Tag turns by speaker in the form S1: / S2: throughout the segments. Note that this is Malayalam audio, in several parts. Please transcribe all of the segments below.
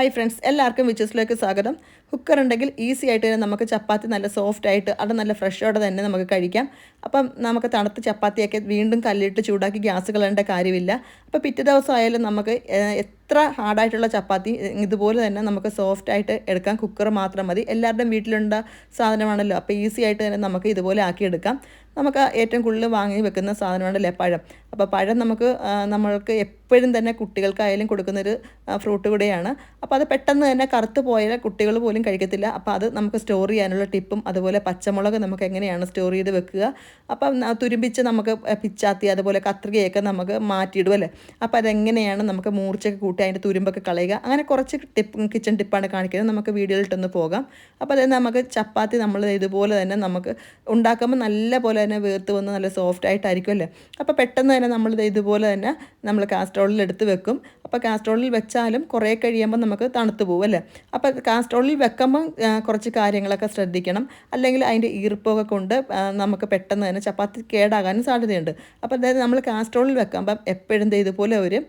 S1: ഹായ് ഫ്രണ്ട്സ് എല്ലാവർക്കും വിച്ചസിലേക്ക് സ്വാഗതം. കുക്കർ ഉണ്ടെങ്കിൽ ഈസി ആയിട്ട് തന്നെ നമുക്ക് ചപ്പാത്തി നല്ല സോഫ്റ്റ് ആയിട്ട് അത് നല്ല ഫ്രഷോടെ തന്നെ നമുക്ക് കഴിക്കാം. അപ്പം നമുക്ക് തണുത്ത ചപ്പാത്തിയൊക്കെ വീണ്ടും കല്ലിട്ട് ചൂടാക്കി ഗ്യാസ് കളയേണ്ട കാര്യമില്ല. അപ്പോൾ പിറ്റേ ദിവസം ആയാലും നമുക്ക് എത്ര ഹാർഡായിട്ടുള്ള ചപ്പാത്തി ഇതുപോലെ തന്നെ നമുക്ക് സോഫ്റ്റ് ആയിട്ട് എടുക്കാം. കുക്കർ മാത്രം മതി. എല്ലാവരുടെയും വീട്ടിലുണ്ട സാധനമാണല്ലോ. അപ്പോൾ ഈസി ആയിട്ട് തന്നെ നമുക്ക് ഇതുപോലെ ആക്കിയെടുക്കാം. നമുക്ക് ഏറ്റവും കൂടുതൽ വാങ്ങി വെക്കുന്ന സാധനമാണല്ലേ പഴം അപ്പോൾ പഴം നമുക്ക് നമ്മൾക്ക് എപ്പോഴും തന്നെ കുട്ടികൾക്കായാലും കൊടുക്കുന്നൊരു ഫ്രൂട്ട് കൂടെയാണ്. അപ്പോൾ അത് പെട്ടെന്ന് തന്നെ കറുത്ത് പോയാൽ കുട്ടികൾ പോലും കഴിക്കത്തില്ല. അപ്പോൾ അത് നമുക്ക് സ്റ്റോർ ചെയ്യാനുള്ള ടിപ്പും അതുപോലെ പച്ചമുളക് നമുക്ക് എങ്ങനെയാണ് സ്റ്റോർ ചെയ്ത് വെക്കുക. അപ്പം തുരുമ്പിച്ച് നമുക്ക് പിച്ചാത്തി അതുപോലെ കത്രികയൊക്കെ നമുക്ക് മാറ്റിയിടും അല്ലേ? അപ്പോൾ അതെങ്ങനെയാണ് നമുക്ക് മൂർച്ചയൊക്കെ കൂട്ടി അതിന്റെ തുരുമ്പൊക്കെ കളയുക. അങ്ങനെ കുറച്ച് ടിപ്പ് കിച്ചൺ ടിപ്പാണ് കാണിക്കുന്നത്. നമുക്ക് വീഡിയോയിലിട്ടൊന്ന് പോകാം. അപ്പോൾ അതായത് നമുക്ക് ചപ്പാത്തി നമ്മൾ ഇതുപോലെ തന്നെ നമുക്ക് ഉണ്ടാക്കുമ്പോൾ നല്ല പോലെ തന്നെ വേർത്ത് വന്ന് നല്ല സോഫ്റ്റ് ആയിട്ടായിരിക്കും അല്ലേ? അപ്പോൾ പെട്ടെന്ന് തന്നെ നമ്മൾ ഇതുപോലെ തന്നെ നമ്മൾ കാസ്ട്രോളിൽ എടുത്ത് വെക്കും. അപ്പോൾ കാസ്ട്രോളിൽ വെച്ചാലും കുറേ കഴിയുമ്പോൾ നമുക്ക് തണുത്തു പോകും അല്ലേ? അപ്പോൾ കാസ്ട്രോളിൽ വെക്കുമ്പം കുറച്ച് കാര്യങ്ങളൊക്കെ ശ്രദ്ധിക്കണം. അല്ലെങ്കിൽ അതിന്റെ ഈർപ്പൊക്കെ കൊണ്ട് നമുക്ക് പെട്ടെന്ന് തന്നെ ചപ്പാത്തി കേടാകാനും സാധ്യതയുണ്ട്. അപ്പോൾ അതായത് നമ്മൾ കാസ്ട്രോളിൽ വെക്കുമ്പം എപ്പോഴും ഇതുപോലെ ഒരു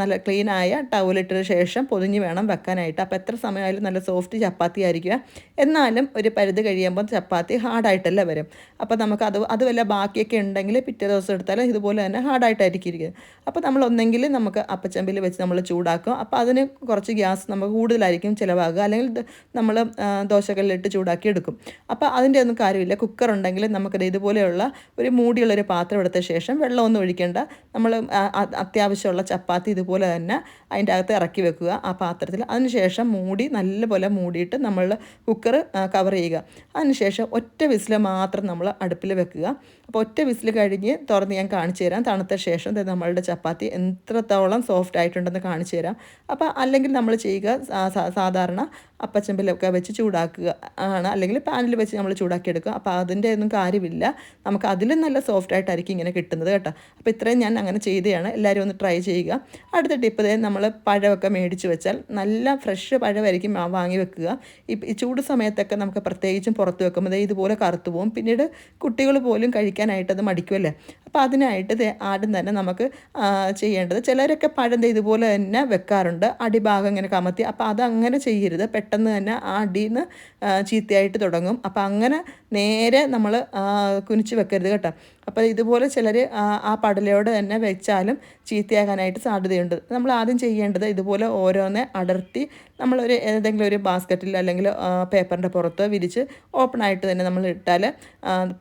S1: നല്ല ക്ലീൻ ആയ ടവലിട്ടതിന് ശേഷം പൊതിഞ്ഞ് വേണം വെക്കാനായിട്ട്. അപ്പോൾ എത്ര സമയമായാലും നല്ല സോഫ്റ്റ് ചപ്പാത്തി ആയിരിക്കുക. എന്നാലും ഒരു പരിധി കഴിയുമ്പോൾ ചപ്പാത്തി ഹാർഡായിട്ടല്ല വരും. അപ്പോൾ നമുക്ക് അത് അത് വല്ല ബാക്കിയൊക്കെ ഉണ്ടെങ്കിൽ പിറ്റേ ദിവസം എടുത്താലും ഇതുപോലെ തന്നെ ഹാർഡായിട്ടായിരിക്കും ഇരിക്കുന്നത് അപ്പോൾ നമ്മൾ ഒന്നെങ്കിൽ നമുക്ക് അപ്പച്ചമ്പിൽ വെച്ച് നമ്മൾ ചൂടാക്കും അപ്പോൾ അതിന് കുറച്ച് ഗ്യാസ് നമുക്ക് കൂടുതലായിരിക്കും ചിലവാകുക. അല്ലെങ്കിൽ നമ്മൾ ആ, ദോശക്കല്ലിട്ട് ചൂടാക്കി എടുക്കും. അപ്പോൾ അതിന്റെ ഒന്നും കാര്യമില്ല. കുക്കർ ഉണ്ടെങ്കിൽ നമുക്കത് ഇതുപോലെയുള്ള ഒരു മൂടിയുള്ളൊരു പാത്രം എടുത്ത ശേഷം വെള്ളമൊന്നും ഒഴിക്കേണ്ട. നമ്മൾ അത്യാവശ്യമുള്ള ചപ്പാത്തി ഇതുപോലെ തന്നെ അതിന്റെ അകത്ത് ഇറക്കി വെക്കുക ആ പാത്രത്തിൽ. അതിനുശേഷം മൂടി നല്ലപോലെ മൂടിയിട്ട് നമ്മൾ കുക്കർ കവർ ചെയ്യുക. അതിനുശേഷം ഒറ്റ വിസിൽ മാത്രം നമ്മൾ അടുപ്പിൽ വെക്കുക. അപ്പോൾ ഒറ്റ വിസിൽ കഴിഞ്ഞ് തുറന്ന് ഞാൻ കാണിച്ചു തരാം. തണുത്ത ശേഷം നമ്മളുടെ ചപ്പാത്തി എത്രത്തോളം സോഫ്റ്റ് ആയിട്ടുണ്ടെന്ന് കാണിച്ചു തരാം അപ്പോൾ അല്ലെങ്കിൽ നമ്മൾ ചെയ്യുക സാധാരണ അപ്പച്ചമ്പിലൊക്കെ വെച്ച് ചൂടാക്കുക ആണ്. അല്ലെങ്കിൽ പാനിൽ വെച്ച് നമ്മൾ ചൂടാക്കിയെടുക്കുക. അപ്പോൾ അതിന്റെ ഒന്നും കാര്യമില്ല. നമുക്ക് അതിലും നല്ല സോഫ്റ്റ് ആയിട്ടായിരിക്കും ഇങ്ങനെ കിട്ടുന്നത് കേട്ടോ. അപ്പോൾ ഇത്രയും ഞാൻ അങ്ങനെ ചെയ്തതാണ്. എല്ലാവരും ഒന്ന് ട്രൈ ചെയ്യുക. അടുത്ത ടിപ്പ് ദേ നമ്മൾ പഴമൊക്കെ മേടിച്ച് വെച്ചാൽ നല്ല ഫ്രഷ് പഴമായിരിക്കും വാങ്ങി വെക്കുക. ഈ ചൂട് സമയത്തൊക്കെ നമുക്ക് പ്രത്യേകിച്ചും പുറത്ത് വെക്കുമ്പോൾ ഇതുപോലെ കറുത്തു പോകും പിന്നീട് കുട്ടികൾ പോലും കഴിക്കാനായിട്ട് അത് മടിക്കുമല്ലേ അപ്പോൾ അതിനായിട്ട് ആദ്യം തന്നെ നമുക്ക് ചെയ്യേണ്ടത് ചിലരൊക്കെ പഴം ഇതുപോലെ തന്നെ വെക്കാറുണ്ട്. അടിഭാഗം ഇങ്ങനെ കമത്തി. അപ്പോൾ അത് അങ്ങനെ ചെയ്യരുത്. പെട്ടെന്ന് തന്നെ ആ അടിയിൽ നിന്ന് ചീത്തയായിട്ട് തുടങ്ങും. അപ്പം അങ്ങനെ നേരെ നമ്മൾ കുനിച്ച് വെക്കരുത് കേട്ടോ. അപ്പോൾ ഇതുപോലെ ചിലർ ആ പടലയോടെ തന്നെ വെച്ചാലും ചീത്തയാകാനായിട്ട് സാധ്യതയുണ്ട്. നമ്മൾ ആദ്യം ചെയ്യേണ്ടത് ഇതുപോലെ ഓരോന്നെ അടർത്തി നമ്മളൊരു ഏതെങ്കിലും ഒരു ബാസ്ക്കറ്റിൽ അല്ലെങ്കിൽ പേപ്പറിന്റെ പുറത്ത് വിരിച്ച് ഓപ്പണായിട്ട് തന്നെ നമ്മൾ ഇട്ടാൽ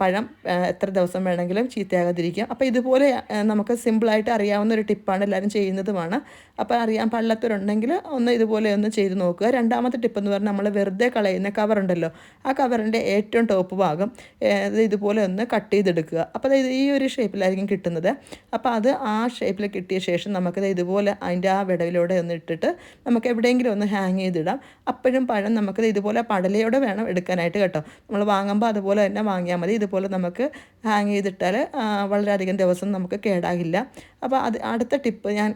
S1: പഴം എത്ര ദിവസം വേണമെങ്കിലും ചീത്തയാകാതിരിക്കും. അപ്പോൾ ഇതുപോലെ നമുക്ക് സിമ്പിളായിട്ട് അറിയാവുന്ന ഒരു ടിപ്പാണ് എല്ലാവരും ചെയ്യുന്നതുമാണ്. അപ്പോൾ അറിയാൻ പാടില്ലാത്തവരുണ്ടെങ്കിൽ ഒന്ന് ഇതുപോലെ ഒന്ന് ചെയ്ത് നോക്കുക. രണ്ടാമത്തെ ടിപ്പ് എന്ന് പറഞ്ഞാൽ നമ്മൾ വെറുതെ കളയുന്ന കവറുണ്ടല്ലോ ആ കവറിന്റെ ഏറ്റവും ടോപ്പ് ഭാഗം ഇതുപോലെ ഒന്ന് കട്ട് ചെയ്തെടുക്കുക. അപ്പോൾ ഇത് ഈ ഒരു ഷേപ്പിലായിരിക്കും കിട്ടുന്നത്. അപ്പോൾ അത് ആ ഷേപ്പിൽ കിട്ടിയ ശേഷം നമുക്കത് ഇതുപോലെ അതിന്റെ ആ വിടവിലൂടെ ഒന്ന് ഇട്ടിട്ട് നമുക്ക് എവിടെയെങ്കിലും ഒന്ന് ഹാങ് ചെയ്തിടാം. അപ്പോഴും പഴം നമുക്കത് ഇതുപോലെ പടലയോടെ വേണം എടുക്കാനായിട്ട് കേട്ടോ. നമ്മൾ വാങ്ങുമ്പോൾ അതുപോലെ തന്നെ വാങ്ങിയാൽ മതി. ഇതുപോലെ നമുക്ക് ഹാങ് ചെയ്തിട്ടാൽ വളരെയധികം ദിവസം നമുക്ക് കേടാകില്ല. അപ്പോൾ അത് അടുത്ത ടിപ്പ് ഞാൻ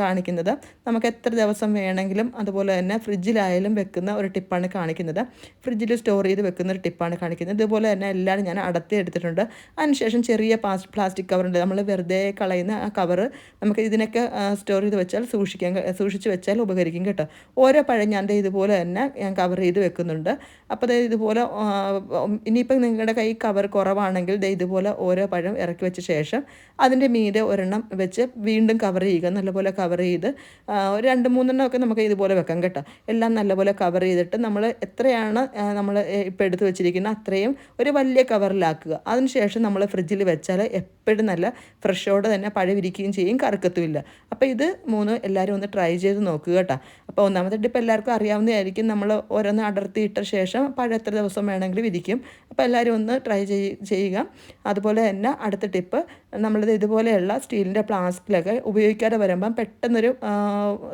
S1: കാണിക്കുന്നത്. നമുക്ക് എത്ര ദിവസം വേണമെങ്കിലും അതുപോലെ തന്നെ ഫ്രിഡ്ജിലായാലും വെക്കുന്ന ഒരു ടിപ്പാണ് കാണിക്കുന്നത്. ഫ്രിഡ്ജിൽ സ്റ്റോർ ചെയ്ത് വെക്കുന്ന ഒരു ടിപ്പാണ് കാണിക്കുന്നത്. ഇതുപോലെ തന്നെ എല്ലാം ഞാൻ അടത്തി എടുത്തിട്ടുണ്ട്. അതിനുശേഷം ചെറിയ പ്ലാസ്റ്റിക് കവറുണ്ട് നമ്മൾ വെറുതെ കളയുന്ന ആ കവറ് നമുക്ക് ഇതിനൊക്കെ സ്റ്റോർ ചെയ്ത് വെച്ചാൽ സൂക്ഷിക്കാൻ സൂക്ഷിച്ച് വെച്ചാൽ ഉപകരിക്കും കേട്ടോ. ഓരോ പഴം ഞാൻ ഇതുപോലെ തന്നെ ഞാൻ കവർ ചെയ്ത് വെക്കുന്നുണ്ട്. അപ്പോൾ ഇതുപോലെ ഇനിയിപ്പോൾ നിങ്ങളുടെ കൈ കവർ കുറവാണെങ്കിൽ ഇതുപോലെ ഓരോ പഴം ഇറക്കി വെച്ച ശേഷം അതിന്റെ മീതെ ഒരെണ്ണം വെച്ച് വീണ്ടും കവർ ചെയ്യുക നല്ലപോലെ കവർ ചെയ്ത് ഒരു രണ്ട് മൂന്നെണ്ണം ഒക്കെ നമുക്ക് ഇതുപോലെ വെക്കാം കേട്ടോ. എല്ലാം നല്ലപോലെ കവർ ചെയ്തിട്ട് നമ്മൾ എത്രയാണ് നമ്മൾ ഇപ്പോൾ എടുത്ത് വെച്ചിരിക്കുന്നത് അത്രയും ഒരു വലിയ കവറിലാക്കുക അതിനുശേഷം നമ്മൾ ഫ്രിഡ്ജിൽ വെച്ചാൽ എപ്പോഴും നല്ല ഫ്രഷോടെ തന്നെ പഴവിരിക്കുകയും ചെയ്യും കറുക്കത്തുമില്ല അപ്പോൾ ഇത് മൂന്ന് എല്ലാവരും ഒന്ന് ട്രൈ ചെയ്ത് നോക്കുക കേട്ടോ. അപ്പോൾ ഒന്നാമത്തെ ഇപ്പോൾ എല്ലാവർക്കും അറിയാവുന്നതായിരിക്കും നമ്മൾ ഓരോന്ന് അടർത്തിയിട്ട ശേഷം പഴം എത്ര ദിവസം വേണമെങ്കിലും വിരിക്കും. അപ്പോൾ എല്ലാവരും ഒന്ന് ട്രൈ ചെയ്യുക. അതുപോലെ തന്നെ അടുത്ത ടിപ്പ് നമ്മളിത് ഇതുപോലെയുള്ള സ്റ്റീലിന്റെ ഫ്ലാസ്കിലൊക്കെ ഉപയോഗിക്കാതെ വരുമ്പം പെട്ടെന്നൊരു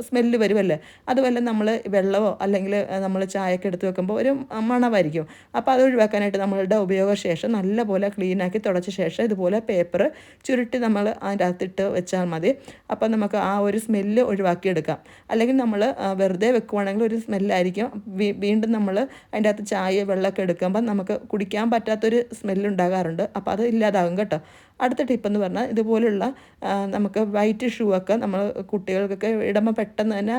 S1: സ്മെല്ല് വരുമല്ലേ അതുപോലെ നമ്മൾ വെള്ളമോ അല്ലെങ്കിൽ നമ്മൾ ചായയൊക്കെ എടുത്ത് വെക്കുമ്പോൾ ഒരു മണമായിരിക്കും. അപ്പോൾ അത് ഒഴിവാക്കാനായിട്ട് നമ്മളുടെ ഉപയോഗശേഷം നല്ലപോലെ ക്ലീനാക്കി തുടച്ച ശേഷം ഇതുപോലെ പേപ്പർ ചുരുട്ടി നമ്മൾ അതിന്റെ അകത്തിട്ട് വെച്ചാൽ മതി. അപ്പം നമുക്ക് ആ ഒരു സ്മെല്ല് ഒഴിവാക്കിയെടുക്കാം. അല്ലെങ്കിൽ നമ്മൾ വെറുതെ വെക്കുവാണെങ്കിൽ ഒരു സ്മെല്ലായിരിക്കും. വീണ്ടും നമ്മൾ അതിന്റെ അകത്ത് ചായ വെള്ളമൊക്കെ എടുക്കുമ്പോൾ നമുക്ക് കുടിക്കാൻ പറ്റാത്തൊരു സ്മെല്ലുണ്ടാകാറുണ്ട് അപ്പോൾ അത് ഇല്ലാതാകും കേട്ടോ. അടുത്ത ടിപ്പ് എന്ന് പറഞ്ഞാൽ ഇതുപോലുള്ള നമുക്ക് വൈറ്റ് ഷൂ ഒക്കെ നമ്മൾ കുട്ടികൾക്കൊക്കെ ഇടുമ്പോൾ പെട്ടെന്ന് തന്നെ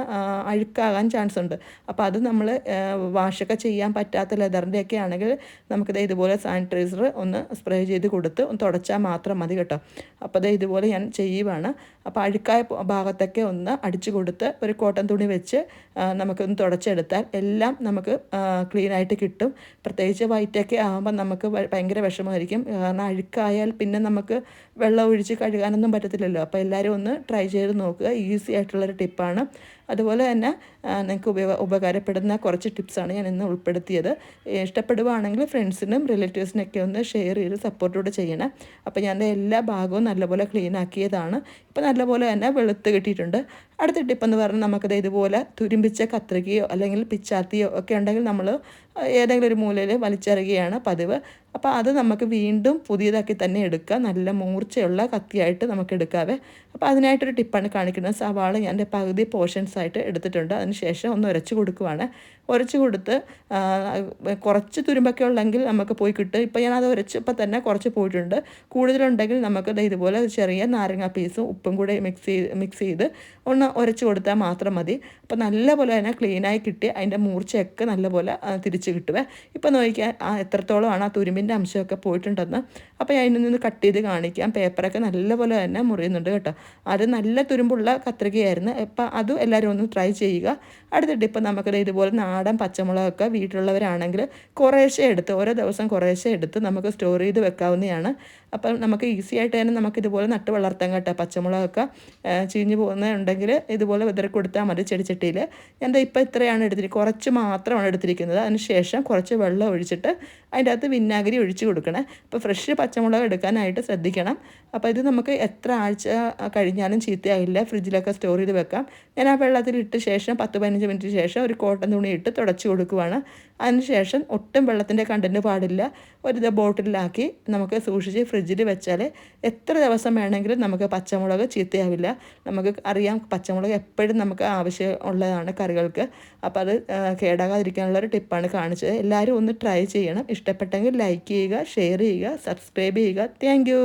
S1: അഴുക്കാകാൻ ചാൻസ് ഉണ്ട്. അപ്പോൾ അത് നമ്മൾ വാഷൊക്കെ ചെയ്യാൻ പറ്റാത്ത ലെതറിന്റെ ഒക്കെ ആണെങ്കിൽ നമുക്കിത് ഇതുപോലെ സാനിറ്റൈസർ ഒന്ന് സ്പ്രേ ചെയ്ത് കൊടുത്ത് ഒന്ന് തുടച്ചാൽ മാത്രം മതി കേട്ടോ. അപ്പോൾ അത് ഇതുപോലെ ഞാൻ ചെയ്യുവാണ്. അപ്പോൾ അഴുക്കായ ഭാഗത്തൊക്കെ ഒന്ന് അടിച്ചു കൊടുത്ത് ഒരു കോട്ടൺ തുണി വെച്ച് നമുക്കൊന്ന് തുടച്ചെടുത്താൽ എല്ലാം നമുക്ക് ക്ലീൻ ആയിട്ട് കിട്ടും. പ്രത്യേകിച്ച് വൈറ്റൊക്കെ ആകുമ്പോൾ നമുക്ക് ഭയങ്കര വിഷമമായിരിക്കും. കാരണം അഴുക്കായാൽ പിന്നെ നമുക്ക് വെള്ളം ഒഴിച്ച് കഴുകാനൊന്നും പറ്റത്തില്ലല്ലോ. അപ്പോൾ എല്ലാവരും ഒന്ന് ട്രൈ ചെയ്ത് നോക്കുക. ഈസി ആയിട്ടുള്ളൊരു ടിപ്പാണ് അതുപോലെ തന്നെ നിങ്ങൾക്ക് ഉപയോഗ ഉപകാരപ്പെടുന്ന കുറച്ച് ടിപ്സാണ് ഞാൻ ഇന്ന് ഉൾപ്പെടുത്തിയത്. ഇഷ്ടപ്പെടുവാണെങ്കിൽ ഫ്രണ്ട്സിനും റിലേറ്റീവ്സിനൊക്കെ ഒന്ന് ഷെയർ ചെയ്ത് സപ്പോർട്ടോടെ ചെയ്യണം. അപ്പോൾ ഞാൻ എല്ലാ ഭാഗവും നല്ലപോലെ ക്ലീൻ ആക്കിയതാണ്. ഇപ്പോൾ നല്ലപോലെ തന്നെ വെളുത്ത് കിട്ടിയിട്ടുണ്ട്. അടുത്ത ടിപ്പെന്ന് പറഞ്ഞാൽ നമുക്കത് ഇതുപോലെ തുരുമ്പിച്ച കത്രികയോ അല്ലെങ്കിൽ പിച്ചാത്തിയോ ഒക്കെ ഉണ്ടെങ്കിൽ നമ്മൾ ഏതെങ്കിലും ഒരു മൂലയിൽ വലിച്ചെറിയുകയാണ് പതിവ്. അപ്പോൾ അത് നമുക്ക് വീണ്ടും പുതിയതാക്കി തന്നെ എടുക്കുക നല്ല മൂർച്ചയുള്ള കത്തിയായിട്ട് നമുക്ക് എടുക്കാവേ. അപ്പോൾ അതിനായിട്ടൊരു ടിപ്പാണ് കാണിക്കുന്നത്. സവാള ഞാൻ പകുതി പോർഷൻസ് ആയിട്ട് എടുത്തിട്ടുണ്ട്. അതിനുശേഷം ഒന്ന് ഉരച്ച് കൊടുക്കുവാണ്. ഉരച്ച് കൊടുത്ത് കുറച്ച് തുരുമ്പൊക്കെ ഉള്ളെങ്കിൽ നമുക്ക് പോയി കിട്ടും. ഇപ്പോൾ ഞാനത് ഉരച്ചപ്പോൾ തന്നെ കുറച്ച് പോയിട്ടുണ്ട്. കൂടുതലുണ്ടെങ്കിൽ നമുക്ക് ഇതുപോലെ ചെറിയ നാരങ്ങ പീസും ഉപ്പും കൂടെ മിക്സ് ചെയ്ത് മിക്സ് ചെയ്ത് ഒന്ന് ഉരച്ച് കൊടുത്താൽ മാത്രം മതി. അപ്പോൾ നല്ലപോലെ തന്നെ ക്ലീനായി കിട്ടി അതിന്റെ മൂർച്ചയൊക്കെ നല്ലപോലെ തിരിച്ച് കിട്ടുവേ. ഇപ്പോൾ നോക്കിയാൽ എത്രത്തോളമാണ് ആ തുരുമ്പിന്റെ അംശമൊക്കെ പോയിട്ടുണ്ടെന്ന്. അപ്പോൾ അതിൽ നിന്ന് കട്ട് ചെയ്ത് കാണിക്കാം. പേപ്പറൊക്കെ നല്ലപോലെ തന്നെ മുറിയുന്നുണ്ട് കേട്ടോ. അത് നല്ല തുരുമ്പുള്ള കത്രികയായിരുന്നു. ഇപ്പം അതും എല്ലാവരും ഒന്ന് ട്രൈ ചെയ്യുക. അടുത്ത ടിപ്പ് നമുക്ക് ഇതുപോലെ നാടൻ പച്ചമുളകൊക്കെ വീട്ടിലുള്ളവരാണെങ്കിൽ കുറേശ്ശെ എടുത്ത് ഓരോ ദിവസം കുറേശ്ശെ എടുത്ത് നമുക്ക് സ്റ്റോർ ചെയ്ത് വെക്കാവുന്നതാണ്. അപ്പം നമുക്ക് ഈസി ആയിട്ട് തന്നെ നമുക്ക് ഇതുപോലെ നട്ട് വളർത്താൻ കേട്ടോ. പച്ചമുളകൊക്കെ ചീഞ്ഞു പോകുന്നുണ്ടെങ്കിൽ ഇതുപോലെ വിതറി കൊടുത്താൽ മതി ചെടിച്ചട്ടിയിൽ. ഞാൻ ദേ ഇപ്പോൾ ഇത്രയാണ് എടുത്തിരിക്കുന്നത് കുറച്ച് മാത്രമാണ് എടുത്തിരിക്കുന്നത്. അതിന് ശേഷം കുറച്ച് വെള്ളം ഒഴിച്ചിട്ട് അതിന്റെ അകത്ത് വിനാഗിരി ഒഴിച്ച് കൊടുക്കണേ. അപ്പോൾ ഫ്രഷ് പച്ചമുളക് എടുക്കാനായിട്ട് ശ്രദ്ധിക്കണം. അപ്പോൾ ഇത് നമുക്ക് എത്ര ആഴ്ച കഴിഞ്ഞാലും ചീത്തയാകില്ല ഫ്രിഡ്ജിലൊക്കെ സ്റ്റോർ ചെയ്ത് വെക്കാം. ഞാൻ ആ വെള്ളത്തിൽ ഇട്ട ശേഷം പത്ത് പതിനഞ്ച് മിനിറ്റ് ശേഷം ഒരു കോട്ടൺ തുണി ഇട്ട് തുടച്ച് കൊടുക്കുവാണ്. അതിന് ശേഷം ഒട്ടും വെള്ളത്തിന്റെ കണ്ടന്റ് പാടില്ല. ഒരു ബോട്ടിലാക്കി നമുക്ക് സൂക്ഷിച്ച് ഫ്രിഡ്ജിൽ വെച്ചാൽ എത്ര ദിവസം വേണമെങ്കിലും നമുക്ക് പച്ചമുളക് ചീത്തയാവില്ല. നമുക്ക് അറിയാം പച്ചമുളക് എപ്പോഴും നമുക്ക് ആവശ്യമുള്ളതാണ് കറികൾക്ക്. അപ്പോൾ അത് കേടാകാതിരിക്കാനുള്ള ഒരു ടിപ്പാണ് കാണിച്ചത്. എല്ലാവരും ഒന്ന് ട്രൈ ചെയ്യണം. ഇഷ്ടപ്പെട്ടെങ്കിൽ ലൈക്ക് ചെയ്യുക ഷെയർ ചെയ്യുക സബ്സ്ക്രൈബ് ചെയ്യുക. താങ്ക്